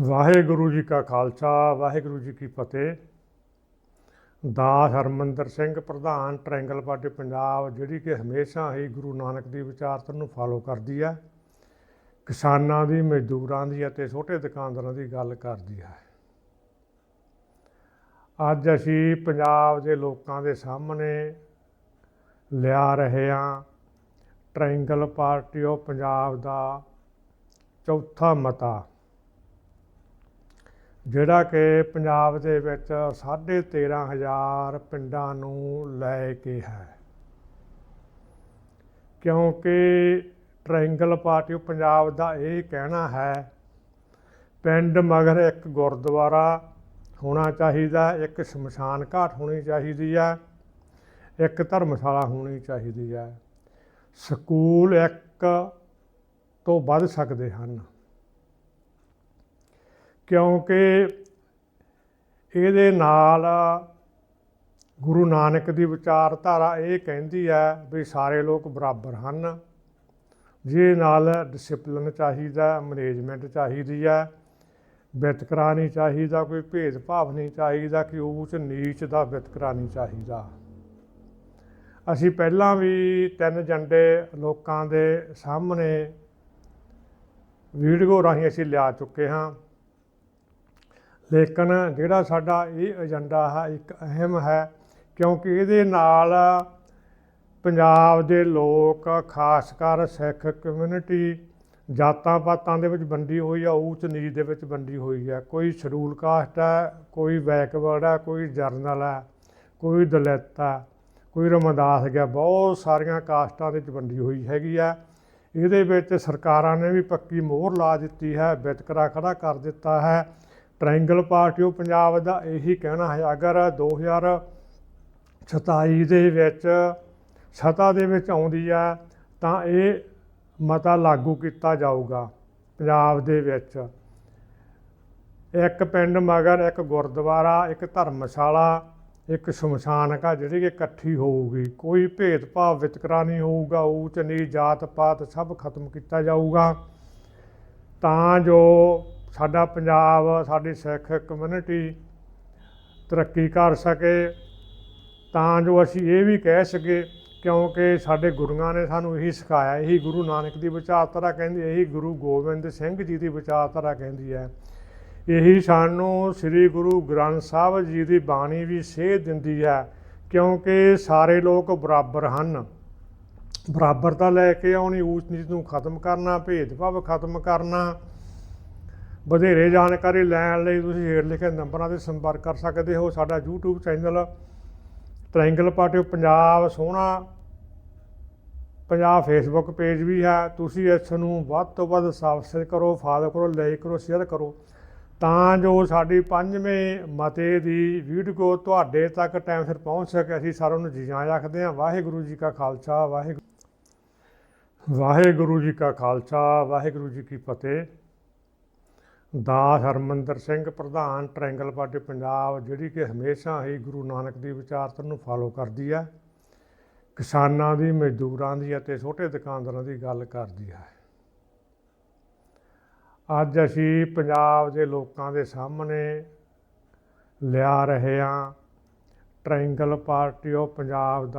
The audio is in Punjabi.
ਵਾਹਿਗੁਰੂ ਜੀ ਕਾ ਖਾਲਸਾ, ਵਾਹਿਗੁਰੂ ਜੀ ਕੀ ਫਤਿਹ। ਦਾਸ ਹਰਮੰਦਰ ਸਿੰਘ, ਪ੍ਰਧਾਨ ਟ੍ਰਾਇੰਗਲ ਪਾਰਟੀ ਪੰਜਾਬ, ਜਿਹੜੀ ਕਿ ਹਮੇਸ਼ਾ ਹੀ ਗੁਰੂ ਨਾਨਕ ਦੀ ਵਿਚਾਰਧਾਰਾ ਨੂੰ ਫਾਲੋ ਕਰਦੀ ਹੈ ਕਿਸਾਨਾਂ ਦੀ, ਮਜ਼ਦੂਰਾਂ ਦੀ ਅਤੇ ਛੋਟੇ ਦੁਕਾਨਦਾਰਾਂ ਦੀ ਗੱਲ ਕਰਦੀ ਹੈ ਅੱਜ ਅਸੀਂ ਪੰਜਾਬ ਦੇ ਲੋਕਾਂ ਦੇ ਸਾਹਮਣੇ ਲਿਆ ਰਹੇ ਹਾਂ ਟ੍ਰਾਇੰਗਲ ਪਾਰਟੀ ਆਫ ਪੰਜਾਬ ਦਾ ਚੌਥਾ ਮਤਾ। ਜਿਹੜਾ ਕਿ ਪੰਜਾਬ ਦੇ ਵਿੱਚ 13500 ਪਿੰਡਾਂ ਨੂੰ ਲੈ ਕੇ ਹੈ। ਕਿਉਂਕਿ ਟ੍ਰਾਇੰਗਲ ਪਾਰਟੀ ਪੰਜਾਬ ਦਾ ਇਹ ਕਹਿਣਾ ਹੈ, ਪਿੰਡ ਮਗਰ ਇੱਕ ਗੁਰਦੁਆਰਾ ਹੋਣਾ ਚਾਹੀਦਾ, ਇੱਕ ਸ਼ਮਸ਼ਾਨ ਘਾਟ ਹੋਣੀ ਚਾਹੀਦੀ ਹੈ, ਇੱਕ ਧਰਮਸ਼ਾਲਾ ਹੋਣੀ ਚਾਹੀਦੀ ਹੈ। ਸਕੂਲ ਇੱਕ ਤੋਂ ਵੱਧ ਸਕਦੇ ਹਨ। ਕਿਉਂਕਿ ਇਹਦੇ ਨਾਲ ਗੁਰੂ ਨਾਨਕ ਦੀ ਵਿਚਾਰਧਾਰਾ ਇਹ ਕਹਿੰਦੀ ਹੈ ਵੀ ਸਾਰੇ ਲੋਕ ਬਰਾਬਰ ਹਨ। ਜਿਹਦੇ ਨਾਲ ਡਿਸਪਲਿਨ ਚਾਹੀਦਾ ਮੈਨੇਜਮੈਂਟ ਚਾਹੀਦੀ ਹੈ ਵਿਤਕਰਾ ਨਹੀਂ ਚਾਹੀਦਾ, ਕੋਈ ਭੇਦਭਾਵ ਨਹੀਂ ਚਾਹੀਦਾ ਕਿ ਉੱਚ ਨੀਚ ਦਾ ਵਿਤਕਰਾ ਨਹੀਂ ਚਾਹੀਦਾ। ਅਸੀਂ ਪਹਿਲਾਂ ਵੀ ਤਿੰਨ ਝੰਡੇ ਲੋਕਾਂ ਦੇ ਸਾਹਮਣੇ ਵੀਡੀਓ ਰਾਹੀਂ ਅਸੀਂ ਲਿਆ ਚੁੱਕੇ ਹਾਂ। ਲੇਕਿਨ ਜਿਹੜਾ ਸਾਡਾ ਇਹ ਏਜੰਡਾ ਹੈ, ਇੱਕ ਅਹਿਮ ਹੈ, ਕਿਉਂਕਿ ਇਹਦੇ ਨਾਲ ਪੰਜਾਬ ਦੇ ਲੋਕ, ਖਾਸ ਕਰ ਸਿੱਖ ਕਮਿਊਨਿਟੀ ਜਾਤਾਂ ਪਾਤਾਂ ਦੇ ਵਿੱਚ ਵੰਡੀ ਹੋਈ ਆ ਉੱਚ ਨੀਚ ਦੇ ਵਿੱਚ ਵੰਡੀ ਹੋਈ ਹੈ ਕੋਈ ਸ਼ਡਿਊਲ ਕਾਸਟ ਹੈ, ਕੋਈ ਬੈਕਵਰਡ ਹੈ, ਕੋਈ ਜਰਨਲ ਹੈ, ਕੋਈ ਦਲਿਤ ਹੈ, ਕੋਈ ਰਮਦਾਸ ਗਿਆ ਬਹੁਤ ਸਾਰੀਆਂ ਕਾਸਟਾਂ ਦੇ ਵਿੱਚ ਵੰਡੀ ਹੋਈ ਹੈਗੀ ਆ। ਇਹਦੇ ਵਿੱਚ ਸਰਕਾਰਾਂ ਨੇ ਵੀ ਪੱਕੀ ਮੋਹਰ ਲਾ ਦਿੱਤੀ ਹੈ ਵਿਤਕਰਾ ਖੜਾ ਕਰ ਦਿੱਤਾ ਹੈ। ਟ੍ਰਾਇੰਗਲ ਪਾਰਟੀ ਆਫ ਪੰਜਾਬ ਦਾ ਇਹੀ ਕਹਿਣਾ ਹੈ। ਅਗਰ 2027 ਦੇ ਵਿੱਚ ਸਤਾ ਦੇ ਵਿੱਚ ਆਉਂਦੀ ਆ ਤਾਂ ਇਹ ਮਤਾ ਲਾਗੂ ਕੀਤਾ ਜਾਊਗਾ ਪੰਜਾਬ ਦੇ ਵਿੱਚ। ਇੱਕ ਪਿੰਡ ਮਗਰ ਇੱਕ ਗੁਰਦੁਆਰਾ, ਇੱਕ ਧਰਮਸ਼ਾਲਾ, ਇੱਕ ਸ਼ਮਸ਼ਾਨ ਘਾਟ ਜਿਹੜੀ ਕਿ ਇਕੱਠੀ ਹੋਊਗੀ। ਕੋਈ ਭੇਦਭਾਵ ਵਿਤਕਰਾ ਨਹੀਂ ਹੋਊਗਾ। ਉੱਚ ਨੀਚ ਜਾਤ ਪਾਤ ਸਭ ਖਤਮ ਕੀਤਾ ਜਾਊਗਾ। ਤਾਂ ਜੋ ਸਾਡਾ ਪੰਜਾਬ, ਸਾਡੀ ਸਿੱਖ ਕਮਿਊਨਿਟੀ ਤਰੱਕੀ ਕਰ ਸਕੇ, ਤਾਂ ਜੋ ਅਸੀਂ ਇਹ ਵੀ ਕਹਿ ਸਕੇ ਕਿਉਂਕਿ ਸਾਡੇ ਗੁਰੂਆਂ ਨੇ ਸਾਨੂੰ ਇਹੀ ਸਿਖਾਇਆ, ਇਹੀ ਗੁਰੂ ਨਾਨਕ ਦੀ ਵਿਚਾਰਧਾਰਾ ਕਹਿੰਦੀ, ਇਹੀ ਗੁਰੂ ਗੋਬਿੰਦ ਸਿੰਘ ਜੀ ਦੀ ਵਿਚਾਰਧਾਰਾ ਕਹਿੰਦੀ ਹੈ। ਇਹੀ ਸਾਨੂੰ ਸ੍ਰੀ ਗੁਰੂ ਗ੍ਰੰਥ ਸਾਹਿਬ ਜੀ ਦੀ ਬਾਣੀ ਵੀ ਸੇਧ ਦਿੰਦੀ ਹੈ, ਕਿਉਂਕਿ ਸਾਰੇ ਲੋਕ ਬਰਾਬਰ ਹਨ। ਬਰਾਬਰਤਾ ਲੈ ਕੇ ਆਉਣੀ ਊਚ ਨੀਚ ਨੂੰ ਖਤਮ ਕਰਨਾ, ਭੇਦਭਾਵ ਖਤਮ ਕਰਨਾ ਵਧੇਰੇ ਜਾਣਕਾਰੀ ਲੈਣ ਲਈ ਤੁਸੀਂ ਹੇਠ ਲਿਖੇ ਨੰਬਰਾਂ ਤੇ ਸੰਪਰਕ ਕਰ ਸਕਦੇ ਹੋ। ਸਾਡਾ YouTube channel triangle party Punjab ਸੋਹਣਾ ਪੰਜਾਬ ਫੇਸਬੁੱਕ ਪੇਜ ਵੀ ਹੈ। ਤੁਸੀਂ ਇਸ ਨੂੰ ਵੱਧ ਤੋਂ ਵੱਧ ਸਬਸਕ੍ਰਾਈਬ ਕਰੋ ਫਾਲੋ ਕਰੋ ਲਾਈਕ ਕਰੋ ਸ਼ੇਅਰ ਕਰੋ। ਤਾਂ ਜੋ ਸਾਡੀ ਪੰਜਵੇਂ ਮਤੇ ਦੀ ਵੀਡੀਓ ਤੁਹਾਡੇ ਤੱਕ ਟਾਈਮ ਸਿਰ ਪਹੁੰਚ ਸਕੇ। ਅਸੀਂ ਸਾਰਿਆਂ ਨੂੰ ਜੀ ਆਇਆਂ ਰੱਖਦੇ ਹਾਂ। ਵਾਹਿਗੁਰੂ ਜੀ ਕਾ ਖਾਲਸਾ, ਵਾਹਿਗੁਰੂ ਵਾਹਿਗੁਰੂ ਜੀ ਕਾ ਖਾਲਸਾ, ਵਾਹਿਗੁਰੂ ਜੀ ਕੀ ਫਤਿਹ। ਦਾਸ ਹਰਮੰਦਰ ਸਿੰਘ, ਪ੍ਰਧਾਨ ਟ੍ਰਾਇੰਗਲ ਪਾਰਟੀ ਪੰਜਾਬ, ਜਿਹੜੀ ਕਿ ਹਮੇਸ਼ਾ ਹੀ ਗੁਰੂ ਨਾਨਕ ਦੀ ਵਿਚਾਰਧਾਰਾ ਨੂੰ ਫਾਲੋ ਕਰਦੀ ਹੈ, ਕਿਸਾਨਾਂ ਦੀ, ਮਜ਼ਦੂਰਾਂ ਦੀ ਅਤੇ ਛੋਟੇ ਦੁਕਾਨਦਾਰਾਂ ਦੀ ਗੱਲ ਕਰਦੀ ਹੈ। ਅੱਜ ਅਸੀਂ ਪੰਜਾਬ ਦੇ ਲੋਕਾਂ ਦੇ ਸਾਹਮਣੇ ਲਿਆ ਰਹੇ ਹਾਂ triangle party of Punjab the